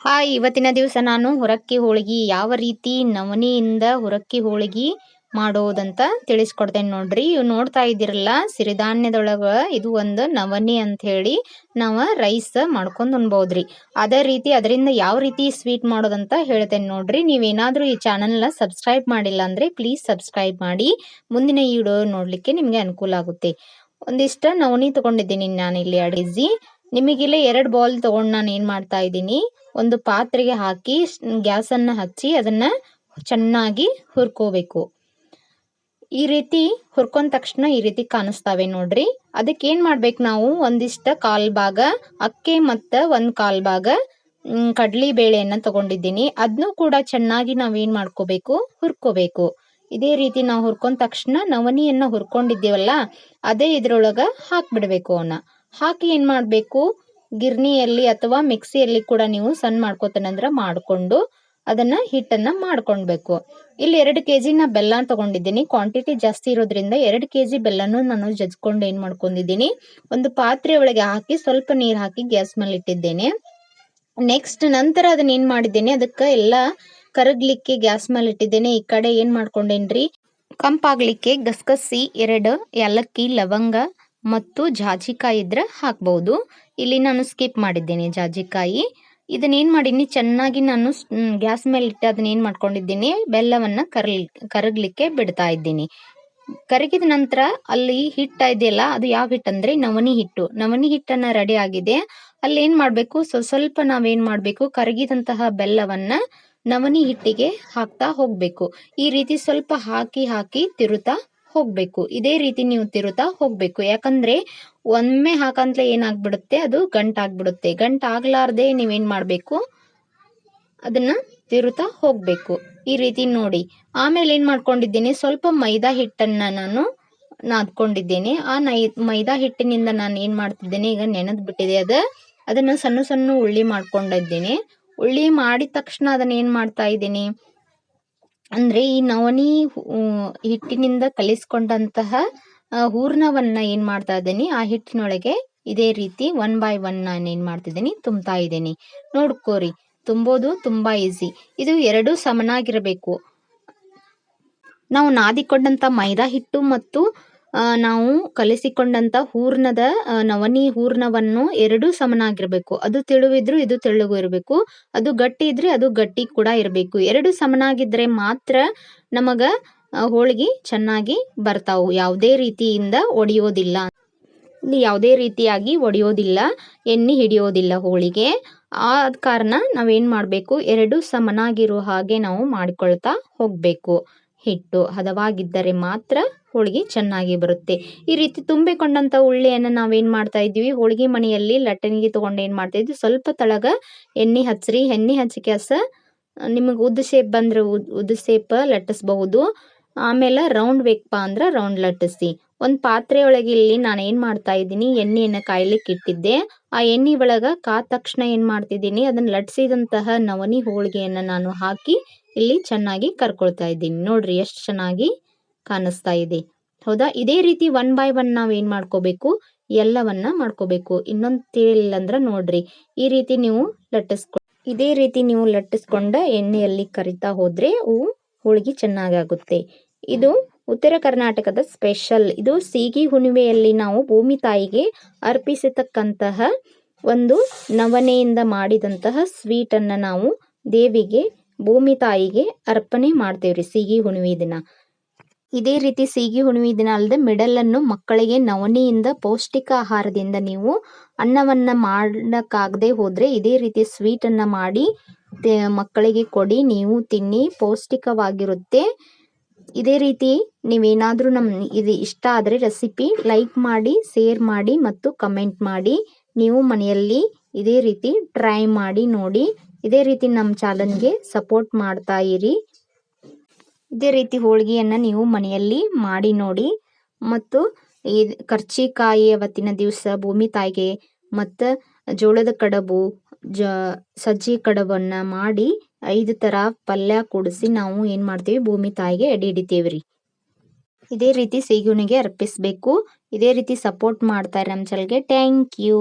Hi ಇವತ್ತಿನ ದಿವಸ ನಾನು ಹುರಕ್ಕಿ ಹೋಳಿಗೆ ಯಾವ ರೀತಿ ನವನಿಯಿಂದ ಹುರಕ್ಕಿ ಹೋಳಿಗೆ ಮಾಡೋದಂತ ತಿಳಿಸ್ಕೊಡ್ತೇನೆ ನೋಡ್ರಿ. ಇವ್ ನೋಡ್ತಾ ಇದ್ದೀರಲ್ಲ, ಸಿರಿಧಾನ್ಯದೊಳಗ ಇದು ಒಂದು ನವನಿ ಅಂತ ಹೇಳಿ ನಾವು ರೈಸ್ ಮಾಡ್ಕೊಂಡು ಉಣ್ಬೋದ್ರಿ. ಅದೇ ರೀತಿ ಅದರಿಂದ ಯಾವ ರೀತಿ ಸ್ವೀಟ್ ಮಾಡೋದಂತ ಹೇಳ್ತೇನೆ ನೋಡ್ರಿ. ನೀವೇನಾದರೂ ಈ ಚಾನಲ್ನ ಸಬ್ಸ್ಕ್ರೈಬ್ ಮಾಡಿಲ್ಲ ಅಂದ್ರೆ ಪ್ಲೀಸ್ ಸಬ್ಸ್ಕ್ರೈಬ್ ಮಾಡಿ. ಮುಂದಿನ ವಿಡಿಯೋ ನೋಡ್ಲಿಕ್ಕೆ ನಿಮ್ಗೆ ಅನುಕೂಲ ಆಗುತ್ತೆ. ಒಂದಿಷ್ಟ ನವನಿ ತಗೊಂಡಿದ್ದೀನಿ ನಾನು ಇಲ್ಲಿ ಅಡಿಸಿ ನಿಮಗಿಲ್ಲ ಎರಡು ಬೌಲ್ ತೊಗೊಂಡು ನಾನು ಏನು ಮಾಡ್ತಾ ಇದ್ದೀನಿ, ಒಂದು ಪಾತ್ರೆಗೆ ಹಾಕಿ ಗ್ಯಾಸನ್ನು ಹಚ್ಚಿ ಅದನ್ನು ಚೆನ್ನಾಗಿ ಹುರ್ಕೋಬೇಕು. ಈ ರೀತಿ ಹುರ್ಕೊಂಡ ತಕ್ಷಣ ಈ ರೀತಿ ಕಾಣಿಸ್ತಾವೆ ನೋಡ್ರಿ. ಅದಕ್ಕೆ ಏನು ಮಾಡ್ಬೇಕು ನಾವು, ಒಂದಿಷ್ಟ ಕಾಲ್ ಭಾಗ ಅಕ್ಕಿ ಮತ್ತು ಒಂದು ಕಾಲ್ ಭಾಗ ಕಡ್ಲಿ ಬೇಳೆಯನ್ನು ತಗೊಂಡಿದ್ದೀನಿ. ಅದನ್ನು ಕೂಡ ಚೆನ್ನಾಗಿ ನಾವೇನು ಮಾಡ್ಕೋಬೇಕು, ಹುರ್ಕೋಬೇಕು. ಇದೇ ರೀತಿ ನಾವು ಹುರ್ಕೊಂಡ ತಕ್ಷಣ ನವನಿಯನ್ನು ಹುರ್ಕೊಂಡಿದ್ದೀವಲ್ಲ, ಅದೇ ಇದ್ರೊಳಗೆ ಹಾಕ್ಬಿಡ್ಬೇಕು ಅವನ್ನ ಹಾಕಿ ಏನು ಮಾಡಬೇಕು? ಗಿರ್ನಿಯಲ್ಲಿ ಅಥವಾ ಮಿಕ್ಸಿಯಲ್ಲಿ ಕೂಡ ನೀವು ಸಣ್ಣ ಮಾಡ್ಕೋತಾನಂದ್ರೆ ಮಾಡಿಕೊಂಡು ಅದನ್ನ ಹಿಟ್ಟನ್ನ ಮಾಡ್ಕೊಳ್ಬೇಕು. ಇಲ್ಲಿ ಎರಡು ಕೆ ಜಿನ ಬೆಲ್ಲ ತಗೊಂಡಿದ್ದೀನಿ. ಕ್ವಾಂಟಿಟಿ ಜಾಸ್ತಿ ಇರೋದ್ರಿಂದ ಎರಡು ಕೆ ಜಿ ಬೆಲ್ಲನೂ ನಾನು ಜಜ್ಕೊಂಡು ಏನು ಮಾಡ್ಕೊಂಡಿದ್ದೀನಿ. ಒಂದು ಪಾತ್ರೆ ಒಳಗೆ ಹಾಕಿ ಸ್ವಲ್ಪ ನೀರು ಹಾಕಿ ಗ್ಯಾಸ್ ಮೇಲೆ ಇಟ್ಟಿದ್ದೇನೆ. ನೆಕ್ಸ್ಟ್ ನಂತರ ಅದನ್ನ ಏನು ಮಾಡಿದ್ದೇನೆ? ಅದಕ್ಕೆ ಎಲ್ಲ ಕರಗ್ಲಿಕ್ಕೆ ಗ್ಯಾಸ್ ಮೇಲೆ ಇಟ್ಟಿದ್ದೇನೆ. ಈ ಕಡೆ ಏನು ಮಾಡ್ಕೊಂಡೇನ್ರಿ? ಕಂಪಾಗ್ಲಿಕ್ಕೆ ಗಸಗಸಿ, ಎರಡು ಏಲಕ್ಕಿ, ಲವಂಗ ಮತ್ತು ಜಾಜಿಕಾಯಿ ಇದ್ರೆ ಹಾಕ್ಬಹುದು ಇಲ್ಲಿ ನಾನು ಸ್ಕಿಪ್ ಮಾಡಿದ್ದೀನಿ ಜಾಜಿಕಾಯಿ. ಇದನ್ನೇನು ಮಾಡೀನಿ, ಚೆನ್ನಾಗಿ ನಾನು ಗ್ಯಾಸ್ ಮೇಲೆ ಇಟ್ಟು ಅದನ್ನೇನು ಮಾಡ್ಕೊಂಡಿದ್ದೀನಿ, ಬೆಲ್ಲವನ್ನು ಕರಲಿ ಕರಗಲಿಕ್ಕೆ ಬಿಡ್ತಾ ಇದ್ದೀನಿ. ಕರಗಿದ ನಂತರ ಅಲ್ಲಿ ಹಿಟ್ಟ ಇದೆಯಲ್ಲ, ಅದು ಯಾವ ಹಿಟ್ಟು ಅಂದರೆ ನವನಿ ಹಿಟ್ಟು. ನವನಿ ಹಿಟ್ಟನ್ನು ರೆಡಿ ಆಗಿದೆ. ಅಲ್ಲಿ ಏನು ಮಾಡಬೇಕು, ಸ್ವಲ್ಪ ನಾವೇನು ಮಾಡಬೇಕು, ಕರಗಿದಂತಹ ಬೆಲ್ಲವನ್ನ ನವನಿ ಹಿಟ್ಟಿಗೆ ಹಾಕ್ತಾ ಹೋಗಬೇಕು. ಈ ರೀತಿ ಸ್ವಲ್ಪ ಹಾಕಿ ಹಾಕಿ ತಿರುತ್ತಾ ಹೋಗ್ಬೇಕು. ಇದೇ ರೀತಿ ನೀವು ತಿರುತ್ತಾ ಹೋಗ್ಬೇಕು. ಯಾಕಂದ್ರೆ ಒಮ್ಮೆ ಹಾಕಂತಲೇ ಏನಾಗ್ಬಿಡುತ್ತೆ? ಅದು ಗಂಟಾಗ್ಬಿಡುತ್ತೆ. ಗಂಟಾಗ್ಲಾರ್ದೆ ನೀವೇನ್ ಮಾಡ್ಬೇಕು? ಅದನ್ನ ತಿರುತ್ತಾ ಹೋಗ್ಬೇಕು. ಈ ರೀತಿ ನೋಡಿ. ಆಮೇಲೆ ಏನ್ ಮಾಡ್ಕೊಂಡಿದ್ದೀನಿ? ಸ್ವಲ್ಪ ಮೈದಾ ಹಿಟ್ಟನ್ನ ನಾನು ನಾದ್ಕೊಂಡಿದ್ದೇನೆ. ಆ ನೈ, ಮೈದಾ ಹಿಟ್ಟಿನಿಂದ ನಾನು ಏನ್ ಮಾಡ್ತಿದ್ದೇನೆ? ಈಗ ನೆನೆದು ಬಿಟ್ಟಿದೆ ಅದ. ಅದನ್ನ ಸಣ್ಣ ಸಣ್ಣ ಉಳ್ಳಿ ಮಾಡ್ಕೊಂಡಿದ್ದೇನೆ. ಉಳ್ಳಿ ಮಾಡಿದ ತಕ್ಷಣ ಅದನ್ನ ಏನ್ ಮಾಡ್ತಾ ಇದ್ದೀನಿ? ಅಂದ್ರೆ ಈ ನವನಿ ಹಿಟ್ಟಿನಿಂದ ಕಲಿಸ್ಕೊಂಡಂತಹ ಹೂರ್ಣವನ್ನ ಏನ್ ಮಾಡ್ತಾ ಇದ್ದೀನಿ, ಆ ಹಿಟ್ಟಿನೊಳಗೆ ಇದೇ ರೀತಿ ಒನ್ ಬೈ ಒನ್ ನಾನು ಏನ್ ಮಾಡ್ತಿದ್ದೀನಿ ತುಂಬ್ತಾ ಇದ್ದೀನಿ. ನೋಡ್ಕೋರಿ ತುಂಬೋದು ತುಂಬಾ ಈಸಿ ಇದು ಎರಡು ಸಮನಾಗಿರಬೇಕು. ನಾವು ನಾದಿಕೊಂಡಂತ ಮೈದಾ ಹಿಟ್ಟು ಮತ್ತು ನಾವು ಕಲಿಸಿಕೊಂಡಂಥ ಹೂರ್ಣದ ನವನಿ ಹೂರ್ಣವನ್ನು ಎರಡೂ ಸಮನಾಗಿರಬೇಕು. ಅದು ತೆಳುವಿದ್ರು ಇದು ತೆಳುಗು ಇರಬೇಕು. ಅದು ಗಟ್ಟಿ ಇದ್ರೆ ಅದು ಗಟ್ಟಿ ಕೂಡ ಇರಬೇಕು. ಎರಡು ಸಮನಾಗಿದ್ರೆ ಮಾತ್ರ ನಮಗ ಹೋಳಿಗೆ ಚೆನ್ನಾಗಿ ಬರ್ತಾವು. ಯಾವುದೇ ರೀತಿಯಿಂದ ಒಡೆಯೋದಿಲ್ಲ. ಇಲ್ಲಿ ಯಾವುದೇ ರೀತಿಯಾಗಿ ಒಡೆಯೋದಿಲ್ಲ, ಎಣ್ಣೆ ಹಿಡಿಯೋದಿಲ್ಲ ಹೋಳಿಗೆ. ಆ ಕಾರಣ ನಾವೇನು ಮಾಡಬೇಕು? ಎರಡು ಸಮನಾಗಿರೋ ಹಾಗೆ ನಾವು ಮಾಡಿಕೊಳ್ತಾ ಹೋಗಬೇಕು. ಹಿಟ್ಟು ಹದವಾಗಿದ್ದರೆ ಮಾತ್ರ ಹೋಳಿಗೆ ಚೆನ್ನಾಗಿ ಬರುತ್ತೆ. ಈ ರೀತಿ ತುಂಬಿಕೊಂಡಂಥ ಉಳ್ಳಿಯನ್ನು ನಾವೇನು ಮಾಡ್ತಾ ಇದ್ವಿ ಹೋಳಿಗೆ ಮನೆಯಲ್ಲಿ ಲಟ್ಟಣಿಗೆ ತಗೊಂಡು ಏನು ಮಾಡ್ತಾ ಇದ್ವಿ? ಸ್ವಲ್ಪ ತಳಗ ಎಣ್ಣೆ ಹಚ್ಚ್ರಿ ಎಣ್ಣೆ ಹಚ್ಚಿ ಕೆಸ ನಿಮಗೆ ಉದ್ದ ಶೇಪ್ ಬಂದ್ರೆ ಉದ್ದ ಶೇಪ್ ಲಟ್ಟಿಸ್ಬಹುದು. ಆಮೇಲೆ ರೌಂಡ್ ಬೇಕಪ್ಪ ಅಂದ್ರೆ ರೌಂಡ್ ಲಟ್ಟಿಸಿ. ಒಂದು ಪಾತ್ರೆ ಒಳಗೆ ಇಲ್ಲಿ ನಾನು ಏನು ಮಾಡ್ತಾ ಇದ್ದೀನಿ? ಎಣ್ಣೆಯನ್ನು ಕಾಯ್ಲಿಕ್ಕೆ ಇಟ್ಟಿದ್ದೆ. ಆ ಎಣ್ಣೆ ಒಳಗೆ ಕಾದ ತಕ್ಷಣ ಏನು ಮಾಡ್ತಿದ್ದೀನಿ? ಅದನ್ನು ಲಟ್ಸಿದಂತಹ ನವನಿ ಹೋಳಿಗೆಯನ್ನು ನಾನು ಹಾಕಿ ಇಲ್ಲಿ ಚೆನ್ನಾಗಿ ಕರ್ಕೊಳ್ತಾ ಇದ್ದೀನಿ. ನೋಡ್ರಿ ಎಷ್ಟು ಚೆನ್ನಾಗಿ ಕಾಣಿಸ್ತಾ ಇದೆ. ಹೌದಾ? ಇದೇ ರೀತಿ ಒನ್ ಬೈ ಒನ್ ನಾವು ಏನು ಮಾಡ್ಕೋಬೇಕು? ಎಲ್ಲವನ್ನ ಮಾಡ್ಕೋಬೇಕು. ಇನ್ನೊಂದು ತಿಳಿಲ್ಲ ಅಂದ್ರೆ ನೋಡ್ರಿ. ಈ ರೀತಿ ನೀವು ಲಟ್ಟಿಸ್ಕೊ ಇದೇ ರೀತಿ ನೀವು ಲಟ್ಟಿಸ್ಕೊಂಡ ಎಣ್ಣೆಯಲ್ಲಿ ಕರಿತಾ ಹೋದ್ರೆ ಹೂವು ಹೋಳಿಗೆ ಚೆನ್ನಾಗಾಗುತ್ತೆ. ಇದು ಉತ್ತರ ಕರ್ನಾಟಕದ ಸ್ಪೆಷಲ್. ಇದು ಸೀಗಿ ಹುಣಿಮೆಯಲ್ಲಿ ನಾವು ಭೂಮಿ ತಾಯಿಗೆ ಅರ್ಪಿಸತಕ್ಕಂತಹ ಒಂದು ನವನೆಯಿಂದ ಮಾಡಿದಂತಹ ಸ್ವೀಟನ್ನು ನಾವು ದೇವಿಗೆ, ಭೂಮಿ ತಾಯಿಗೆ ಅರ್ಪಣೆ ಮಾಡ್ತೇವ್ರಿ ಸೀಗಿ ಹುಣ್ಣಿಮೆ ದಿನ. ಇದೇ ರೀತಿ ಸೀಗಿ ಹುಣ್ಣಿಮೆ ದಿನ ಅಲ್ಲದೆ ಮಿಡಲನ್ನು ಮಕ್ಕಳಿಗೆ ನವನಿಯಿಂದ ಪೌಷ್ಟಿಕ ಆಹಾರದಿಂದ ನೀವು ಅನ್ನವನ್ನ ಮಾಡಕ್ಕಾಗದೆ ಹೋದ್ರೆ ಇದೇ ರೀತಿ ಸ್ವೀಟನ್ನು ಮಾಡಿ ಮಕ್ಕಳಿಗೆ ಕೊಡಿ, ನೀವು ತಿನ್ನಿ, ಪೌಷ್ಟಿಕವಾಗಿರುತ್ತೆ. ಇದೇ ರೀತಿ ನೀವೇನಾದರೂ ನಮ್ಮ ಇದು ಇಷ್ಟ ಆದರೆ ರೆಸಿಪಿ ಲೈಕ್ ಮಾಡಿ ಶೇರ್ ಮಾಡಿ ಮತ್ತು ಕಮೆಂಟ್ ಮಾಡಿ. ನೀವು ಮನೆಯಲ್ಲಿ ಇದೇ ರೀತಿ ಟ್ರೈ ಮಾಡಿ ನೋಡಿ. ಇದೇ ರೀತಿ ನಮ್ಮ ಚಾನಲ್ಗೆ ಸಪೋರ್ಟ್ ಮಾಡ್ತಾ ಇರಿ. ಇದೇ ರೀತಿ ಹೋಳಿಗೆಯನ್ನು ನೀವು ಮನೆಯಲ್ಲಿ ಮಾಡಿ ನೋಡಿ. ಮತ್ತು ಈ ಕರ್ಚಿಕಾಯಿ ಅವತ್ತಿನ ದಿವಸ ಭೂಮಿ ತಾಯಿಗೆ ಮತ್ತು ಜೋಳದ ಕಡಬು, ಜ, ಸಜ್ಜಿ ಕಡಬನ್ನು ಮಾಡಿ ಐದು ಥರ ಪಲ್ಯ ಕೂಡಿಸಿ ನಾವು ಏನು ಮಾಡ್ತೀವಿ? ಭೂಮಿ ತಾಯಿಗೆ ಎಡೆ ಹಿಡಿತೀವಿ ರೀ. ಇದೇ ರೀತಿ ಸೀಗುಣಿಗೆ ಅರ್ಪಿಸಬೇಕು. ಇದೇ ರೀತಿ ಸಪೋರ್ಟ್ ಮಾಡ್ತಾರೆ ನಮ್ಮ ಚಾನಲ್ಗೆ ಥ್ಯಾಂಕ್ ಯು